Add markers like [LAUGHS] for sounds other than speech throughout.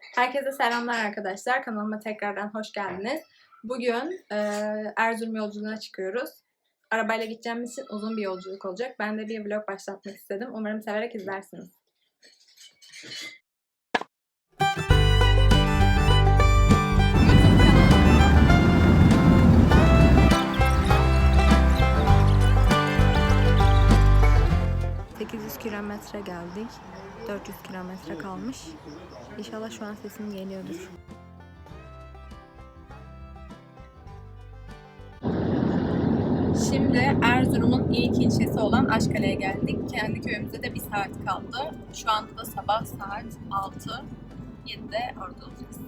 Herkese selamlar arkadaşlar. Kanalıma tekrardan hoş geldiniz. Bugün e, Erzurum yolculuğuna çıkıyoruz. Arabayla gideceğimiz için uzun bir yolculuk olacak. Ben de bir vlog başlatmak istedim. Umarım severek izlersiniz. ...800 kilometre geldik. 400 kilometre kalmış. İnşallah şu an sesim geliyordur. Şimdi Erzurum'un ilk ilçesi olan Aşkale'ye geldik. Kendi köyümüze de bir saat kaldı. Şu anda da sabah saat 6. 7'de orada olacağız.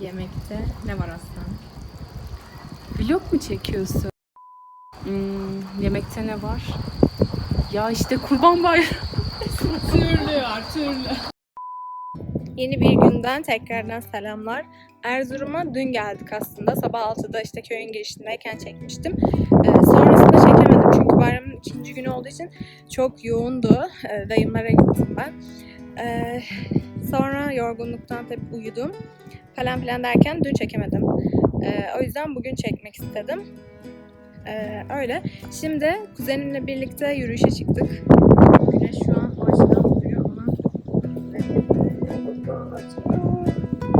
Yemekte ne var aslan? Vlog mu çekiyorsun? Hmm, yemekte ne var? Ya işte kurban bayramı. [LAUGHS] türlü var türlü. Yeni bir günden tekrardan selamlar. Erzurum'a dün geldik aslında. Sabah 6'da işte köyün girişindeyken çekmiştim. Ee, sonrasında çekemedim çünkü bayramın ikinci günü olduğu için çok yoğundu. Ee, dayımlara gittim ben. Ee, sonra yorgunluktan tabii uyudum. Falan filan derken dün çekemedim. Ee, o yüzden bugün çekmek istedim. Ee, öyle. Şimdi kuzenimle birlikte yürüyüşe çıktık. Güneş şu an baştan vuruyor ama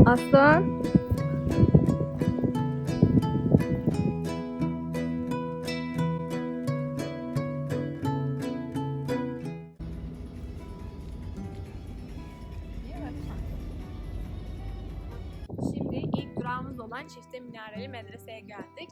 Aslan. Olan Çifte Minareli Medrese'ye geldik.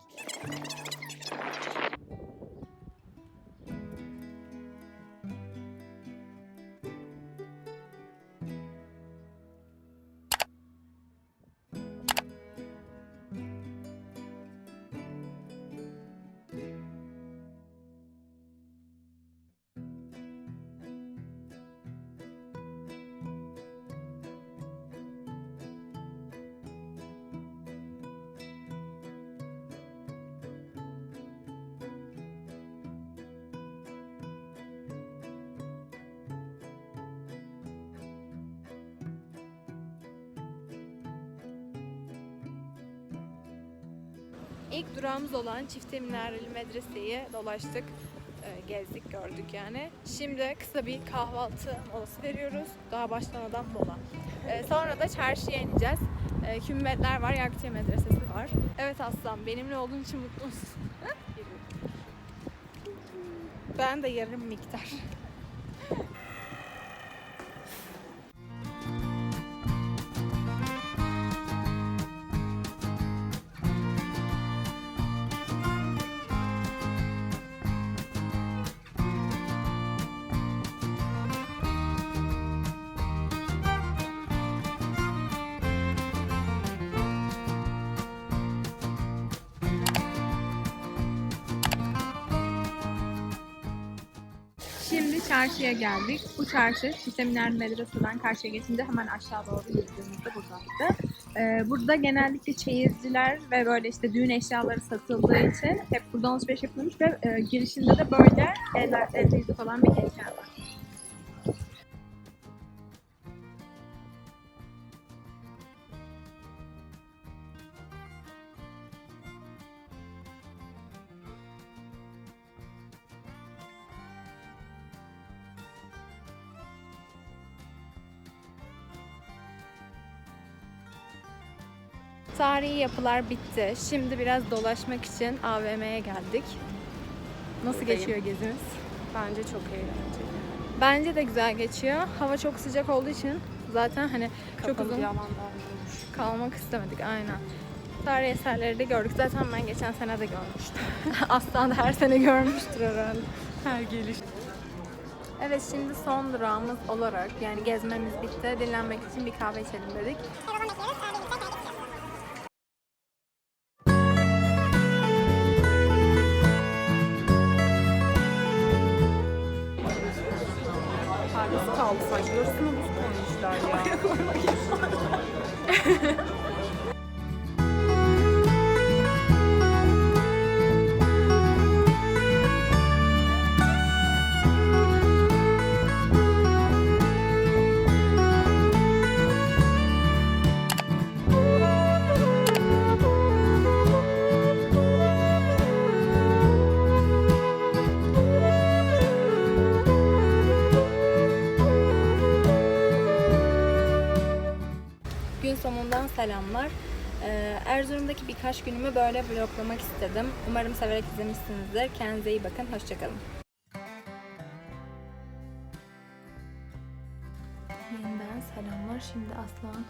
İlk durağımız olan Çifte Minareli Medrese'yi dolaştık, e, gezdik, gördük yani. Şimdi kısa bir kahvaltı molası veriyoruz. Daha başlamadan mola. E, Sonra da çarşıya ineceğiz. E, Kümbetler var, Yakutiye Medresesi var. Evet Aslan, benimle olduğun için mutlu musun? [LAUGHS] ben de yarım miktar. Şimdi çarşıya geldik. Bu çarşı Çifteminer Medrese'den karşıya geçince hemen aşağı doğru yürüdüğümüzde buradaydı. Ee, burada genellikle çeyizciler ve böyle işte düğün eşyaları satıldığı için hep buradan alışveriş yapılmış ve e, girişinde de böyle eller, elde yüzük olan bir heykel var. Tarihi yapılar bitti. Şimdi biraz dolaşmak için AVM'ye geldik. Nasıl Buradayım. geçiyor gezimiz? Bence çok eğlenceli. Bence de güzel geçiyor. Hava çok sıcak olduğu için zaten hani çok Kapalı uzun da olmuş. kalmak istemedik aynen. Tarihi eserleri de gördük. Zaten ben geçen sene de görmüştüm. [LAUGHS] Aslan da her sene görmüştür herhalde. Her geliş. Evet şimdi son durağımız olarak yani gezmemiz bitti. Dinlenmek için bir kahve içelim dedik. Yorumu buz koymuşlar ya. Selamlar. Ee, Erzurum'daki birkaç günümü böyle vloglamak istedim. Umarım severek izlemişsinizdir. Kendinize iyi bakın. Hoşçakalın. Yeniden selamlar. Şimdi Aslan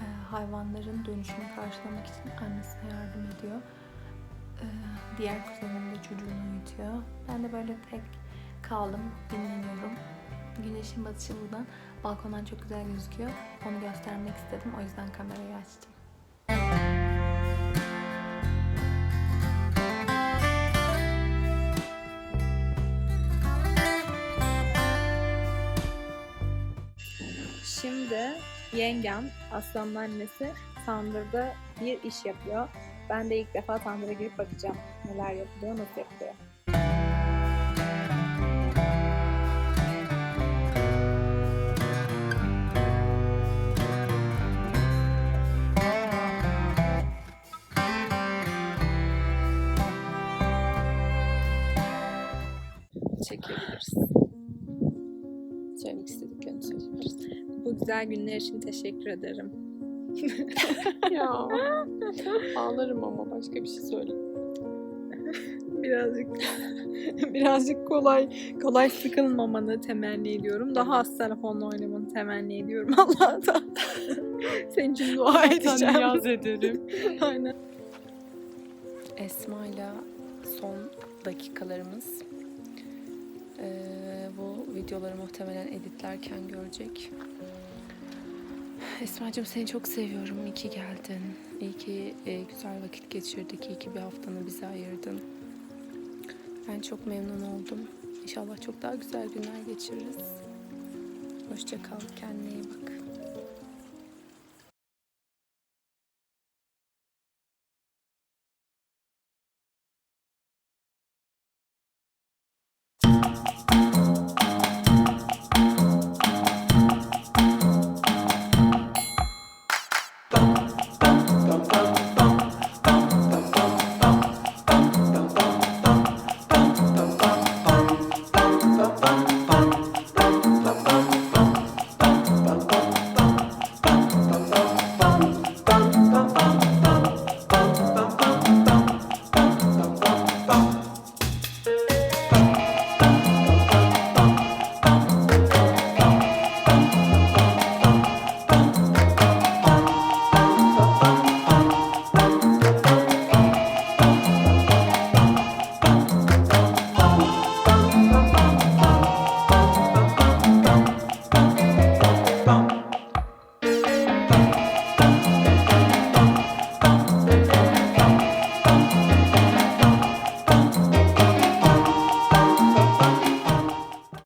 e, hayvanların dönüşümünü karşılamak için annesine yardım ediyor. E, diğer kuzenim de çocuğunu uyutuyor. Ben de böyle tek kaldım, dinleniyorum. Güneşin batışı buradan balkondan çok güzel gözüküyor. Onu göstermek istedim. O yüzden kamerayı açtım. Şimdi yengem, Aslan'ın annesi Tandır'da bir iş yapıyor. Ben de ilk defa Tandır'a girip bakacağım. Neler yapılıyor, nasıl yapılıyor. Güzel günler için teşekkür ederim. [LAUGHS] ya. Ağlarım ama başka bir şey söyle. [LAUGHS] birazcık [LAUGHS] birazcık kolay kolay sıkılmamanı temenni ediyorum. Daha az telefonla oynamanı temenni ediyorum Allah'tan. Senin için dua edeceğim. niyaz ederim. Aynen. Esma'yla son dakikalarımız. Ee, bu videoları muhtemelen editlerken görecek. Esma'cığım seni çok seviyorum. İyi ki geldin. İyi ki e, güzel vakit geçirdik. İyi ki bir haftanı bize ayırdın. Ben çok memnun oldum. İnşallah çok daha güzel günler geçiririz. Hoşça kal. Kendine iyi bak.